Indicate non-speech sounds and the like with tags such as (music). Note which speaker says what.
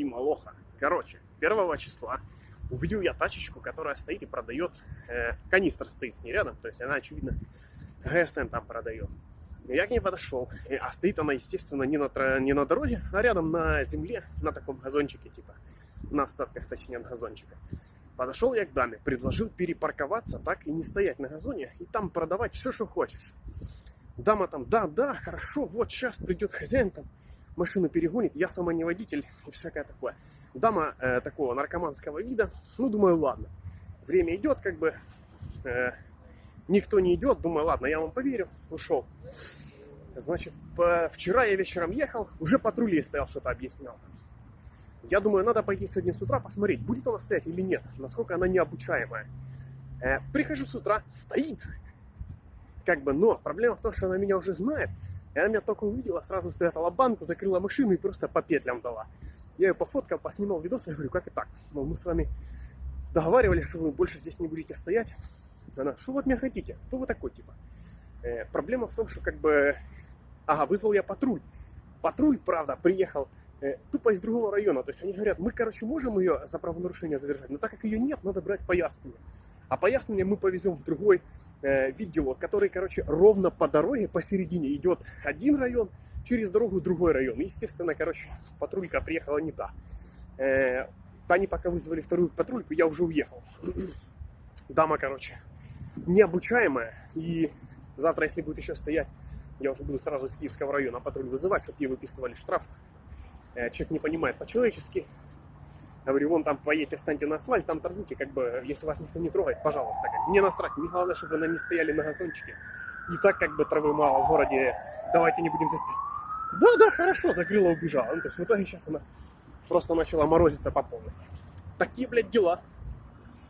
Speaker 1: Тима Лоха. Короче, 1 числа увидел я тачечку, которая стоит и продает, э, канистра стоит с ней рядом, то есть она, очевидно, ГСМ там продает. Я к ней подошел, а стоит она, естественно, не на, не на дороге, а рядом на земле, на таком газончике, типа, на остатках, точнее, газончика. Подошел я к даме, предложил перепарковаться, так и не стоять на газоне, и там продавать все, что хочешь. Дама там, да, да, хорошо, вот сейчас придет хозяин там, машину перегонит, я сама не водитель (laughs) и всякое такое. Дама э, такого наркоманского вида, ну, думаю, ладно. Время идет, как бы, э, никто не идет, думаю, ладно, я вам поверю, ушел. Значит, по- вчера я вечером ехал, уже патрулей стоял, что-то объяснял. Я думаю, надо пойти сегодня с утра посмотреть, будет она стоять или нет, насколько она необучаемая. Э, прихожу с утра, стоит. Как бы, но проблема в том, что она меня уже знает. И она меня только увидела, сразу спрятала банку, закрыла машину и просто по петлям дала. Я ее пофоткал, поснимал видос, я говорю, как и так? Мол, мы с вами договаривались, что вы больше здесь не будете стоять. Она, что вы от меня хотите? Кто вы такой, типа? Э, проблема в том, что как бы... Ага, вызвал я патруль. Патруль, правда, приехал э, тупо из другого района. То есть они говорят, мы, короче, можем ее за правонарушение задержать, но так как ее нет, надо брать пояснение. А пояснение мы повезем в другой э, видео, который, короче, ровно по дороге посередине идет один район, через дорогу другой район. Естественно, короче, патрулька приехала не та. Э, они пока вызвали вторую патрульку, я уже уехал. (clears throat) Дама, короче, необучаемая. И завтра, если будет еще стоять, я уже буду сразу из Киевского района патруль вызывать, чтобы ей выписывали штраф. Э, Человек не понимает по-человечески. Говорю, вон там поедете, встаньте на асфальт, там торгуйте, как бы, если вас никто не трогает, пожалуйста. Мне насрать, мне главное, чтобы вы на- не стояли на газончике. И так, как бы, травы мало в городе, давайте не будем стоять. Да, да, хорошо, закрыла, убежала. Ну, то есть в итоге сейчас она просто начала морозиться по полной. Такие, блядь, дела.